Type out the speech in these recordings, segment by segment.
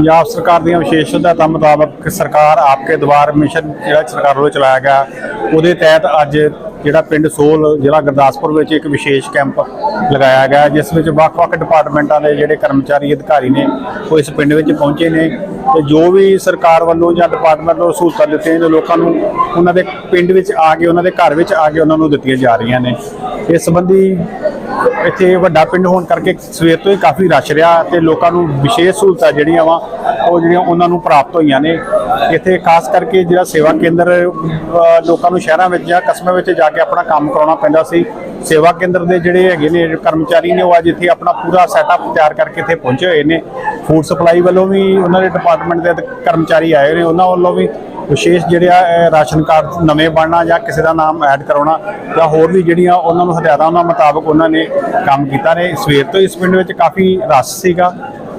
ਪੰਜਾਬ ਸਰਕਾਰ ਦੀਆਂ ਵਿਸ਼ੇਸ਼ ਹਦਾਇਤਾਂ ਮੁਤਾਬਕ ਸਰਕਾਰ ਆਪਕੇ ਦਵਾਰ ਮਿਸ਼ਨ ਜਿਹੜਾ ਸਰਕਾਰ ਵੱਲੋਂ ਚਲਾਇਆ ਗਿਆ, ਉਹਦੇ ਤਹਿਤ ਅੱਜ ਜਿਹੜਾ ਪਿੰਡ ਸੋਲ ਜ਼ਿਲ੍ਹਾ ਗੁਰਦਾਸਪੁਰ ਵਿੱਚ ਇੱਕ ਵਿਸ਼ੇਸ਼ ਕੈਂਪ ਲਗਾਇਆ ਗਿਆ, ਜਿਸ ਵਿੱਚ ਵੱਖ-ਵੱਖ ਡਿਪਾਰਟਮੈਂਟਾਂ ਦੇ ਜਿਹੜੇ ਕਰਮਚਾਰੀ, ਅਧਿਕਾਰੀ ਨੇ ਉਹ ਇਸ ਪਿੰਡ ਵਿੱਚ ਪਹੁੰਚੇ ਨੇ ਤੇ ਜੋ ਵੀ ਸਰਕਾਰ ਵੱਲੋਂ ਜਾਂ ਡਿਪਾਰਟਮੈਂਟ ਵੱਲੋਂ ਸਹੂਲਤਾਂ ਦਿੱਤੀਆਂ ਨੇ ਲੋਕਾਂ ਨੂੰ ਉਹਨਾਂ ਦੇ ਪਿੰਡ ਵਿੱਚ ਆ ਕੇ, ਉਹਨਾਂ ਦੇ ਘਰ ਵਿੱਚ ਆ ਕੇ ਉਹਨਾਂ ਨੂੰ ਦਿੱਤੀਆਂ ਜਾ ਰਹੀਆਂ ਨੇ। ਇਸ ਸੰਬੰਧੀ ਇੱਥੇ ਵੱਡਾ ਪਿੰਡ ਹੋਣ ਕਰਕੇ ਸਵੇਰ ਤੋਂ ਹੀ ਕਾਫੀ ਰਸ਼ ਰਿਹਾ ਤੇ ਲੋਕਾਂ ਨੂੰ ਵਿਸ਼ੇਸ਼ ਸਹੂਲਤਾਂ ਜਿਹੜੀਆਂ ਵਾ, ਉਹ ਜਿਹੜੀਆਂ ਉਹਨਾਂ ਨੂੰ ਪ੍ਰਾਪਤ ਹੋਈਆਂ ਨੇ। ਇੱਥੇ ਖਾਸ ਕਰਕੇ ਜਿਹੜਾ ਸੇਵਾ ਕੇਂਦਰ ਲੋਕਾਂ ਨੂੰ ਸ਼ਹਿਰਾਂ ਵਿੱਚ ਜਾਂ ਕਸਬਿਆਂ ਵਿੱਚ ਜਾ ਕੇ ਆਪਣਾ ਕੰਮ ਕਰਾਉਣਾ ਪੈਂਦਾ ਸੀ। ਸੇਵਾ ਕੇਂਦਰ ਦੇ ਜਿਹੜੇ ਹੈਗੇ ਨੇ, ਕਰਮਚਾਰੀ ਨੇ, ਉਹ ਅੱਜ ਇੱਥੇ ਆਪਣਾ ਪੂਰਾ ਸੈਟਅਪ ਤਿਆਰ ਕਰਕੇ ਇੱਥੇ ਪਹੁੰਚੇ ਹੋਏ ਨੇ। ਫੂਡ ਸਪਲਾਈ ਵੱਲੋਂ ਵੀ ਉਹਨਾਂ ਦੇ ਡਿਪਾਰਟਮੈਂਟ ਦੇ ਕਰਮਚਾਰੀ ਆਏ ਨੇ, ਉਹਨਾਂ ਵੱਲੋਂ ਵੀ ਵਿਸ਼ੇਸ਼ ਜਿਹੜੇ ਆ ਰਾਸ਼ਨ ਕਾਰਡ ਨਵੇਂ ਬਣਨਾ ਜਾਂ ਕਿਸੇ ਦਾ ਨਾਮ ਐਡ ਕਰਾਉਣਾ ਜਾਂ ਹੋਰ ਵੀ ਜਿਹੜੀਆਂ ਉਹਨਾਂ ਨੂੰ ਹਦਾਇਤਾਂ ਉਹਨਾਂ ਮੁਤਾਬਕ ਉਹਨਾਂ ਨੇ ਕੰਮ ਕੀਤਾ ਨੇ। ਸਵੇਰ ਤੋਂ ਇਸ ਪਿੰਡ ਵਿੱਚ ਕਾਫੀ ਰਸ਼ ਸੀਗਾ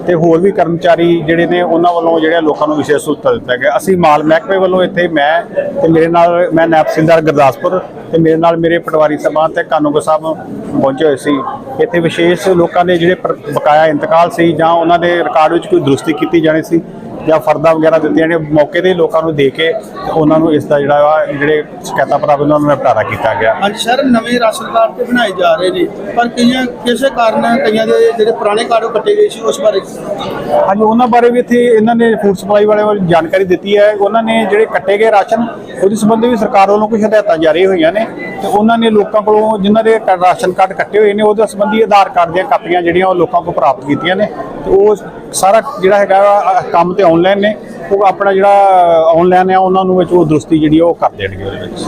ਤੇ ਹੋਰ ਵੀ ਕਰਮਚਾਰੀ ਜਿਹੜੇ ਨੇ ਉਹਨਾਂ ਵੱਲੋਂ ਜਿਹੜੇ ਲੋਕਾਂ ਨੂੰ ਵਿਸ਼ੇਸ਼ ਸਹੂਲਤਾਂ ਦਿੱਤਾ ਗਿਆ ਅਸੀਂ ਮਾਲ ਮਹਿਕਮੇ ਵੱਲੋਂ ਇੱਥੇ ਮੈਂ ਤੇ ਮੇਰੇ ਨਾਲ ਮੈਂ ਨਾਇਬ ਤਹਿਸੀਲਦਾਰ ਗੁਰਦਾਸਪੁਰ ਤੇ ਮੇਰੇ ਨਾਲ ਮੇਰੇ ਪਟਵਾਰੀ ਸਾਹਿਬਾਨ ਤੇ ਕਾਨੂੰਗੋ ਸਾਹਿਬ ਪਹੁੰਚੇ ਹੋਏ ਸੀ। ਇੱਥੇ ਵਿਸ਼ੇਸ਼ ਲੋਕਾਂ ਦੇ ਜਿਹੜੇ ਬਕਾਇਆ ਇੰਤਕਾਲ ਸੀ ਜਾਂ ਉਹਨਾਂ ਦੇ ਰਿਕਾਰਡ ਵਿੱਚ ਕੋਈ ਦਰੁਸਤੀ ਕੀਤੀ ਜਾਣੀ ਸੀ ਜਾਂ ਫਰਦਾ ਵਗੈਰਾ ਦਿੱਤੀਆਂ ਨੇ ਮੌਕੇ ਤੇ ਲੋਕਾਂ ਨੂੰ ਦੇ ਕੇ ਤੇ ਉਹਨਾਂ ਨੂੰ ਇਸ ਦਾ ਜਿਹੜਾ ਵਾ ਜਿਹੜੇ ਸ਼ਿਕਾਇਤਾਂ ਪ੍ਰਾਪਤ ਉਹਨਾਂ ਨੂੰ ਨਿਪਟਾਰਾ ਕੀਤਾ ਗਿਆ। ਹਾਂਜੀ ਸਰ ਨਵੇਂ ਰਾਸ਼ਨ ਕਾਰਡ ਤੇ ਬਣਾਏ ਜਾ ਰਹੇ ਨੇ ਪਰ ਕਈਆਂ ਕਿਸੇ ਕਾਰਨ ਕਈਆਂ ਦੇ ਜਿਹੜੇ ਪੁਰਾਣੇ ਕਾਰਡ ਉਹ ਕੱਟੇ ਗਏ ਸੀ ਉਸ ਬਾਰੇ ਹਾਂਜੀ ਉਹਨਾਂ ਬਾਰੇ ਵੀ ਇੱਥੇ ਇਹਨਾਂ ਨੇ ਫੂਡ ਸਪਲਾਈ ਵਾਲੇ ਵੱਲ ਜਾਣਕਾਰੀ ਦਿੱਤੀ ਹੈ। ਉਹਨਾਂ ਨੇ ਜਿਹੜੇ ਕੱਟੇ ਗਏ ਰਾਸ਼ਨ ਉਹਦੇ ਸੰਬੰਧੀ ਵੀ ਸਰਕਾਰ ਵੱਲੋਂ ਕੁਝ ਹਦਾਇਤਾਂ ਜਾਰੀ ਹੋਈਆਂ ਨੇ। ਤੇ ਉਹਨਾਂ ਨੇ ਲੋਕਾਂ ਕੋਲੋਂ ਜਿਨ੍ਹਾਂ ਦੇ ਕ- ਰਾਸ਼ਨ ਕਾਰਡ ਕੱਟੇ ਹੋਏ ਨੇ, ਉਹਦੇ ਸੰਬੰਧੀ ਆਧਾਰ ਕਾਰਡ ਦੀਆਂ ਕਾਪੀਆਂ ਜਿਹੜੀਆਂ ਉਹ ਲੋਕਾਂ ਕੋਲ ਪ੍ਰਾਪਤ ਕੀਤੀਆਂ ਨੇ। ਤੇ ਉਹ ਸਾਰਾ ਜਿਹੜਾ ਹੈਗਾ ਕੰਮ ਤੇ ਆਨਲਾਈਨ ਨੇ। ਉਹ ਆਪਣਾ ਜਿਹੜਾ ਆਨਲਾਈਨ ਆ, ਉਹਨਾਂ ਨੂੰ ਵਿੱਚ ਉਹ ਦਰੁਸਤੀ ਜਿਹੜੀ ਆ, ਉਹ ਕਰ ਦੇਣਗੇ ਉਹਦੇ ਵਿੱਚ।